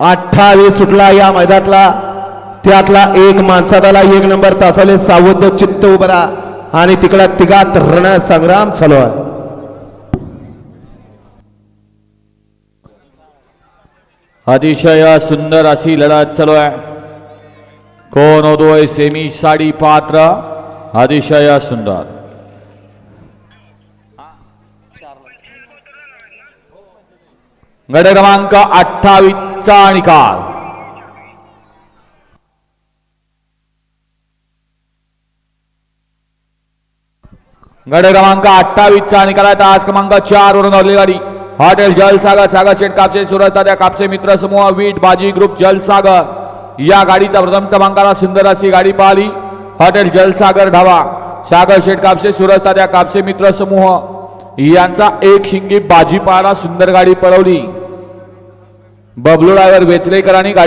अठ्ठावीस सुटला या मैदानातला. त्यातला एक माणसात आला एक नंबर तासाले सावध चित्त उभरा आणि तिकडा तिघात रण संग्राम चालू आहे. अतिशय सुंदर अशी लढत चालू आहे. कोण होतोय सेमी साडी पात्र? अतिशय सुंदर. गड क्रमांक आजचा निकाल गड क्रमांक अठ्ठावीसचा निकाल आहे आज क्रमांक चार वरून धावली गाडी. हॉटेल जलसागर सागर शेठ कापसे सुरत त्या कापसे मित्र समूह वीट बाजी ग्रुप जलसागर. या गाडीचा प्रथम क्रमांकाला सुंदर अशी गाडी पाहिली. हॉटेल जलसागर ढावा सागर शेठ कापसे सुरत त्या कापसे मित्र समूह. यांचा एक शिंगी बाजी पाहायला सुंदर गाडी पळवली. बबलू ड्रायव्हर वेचलेकरांनी गाडी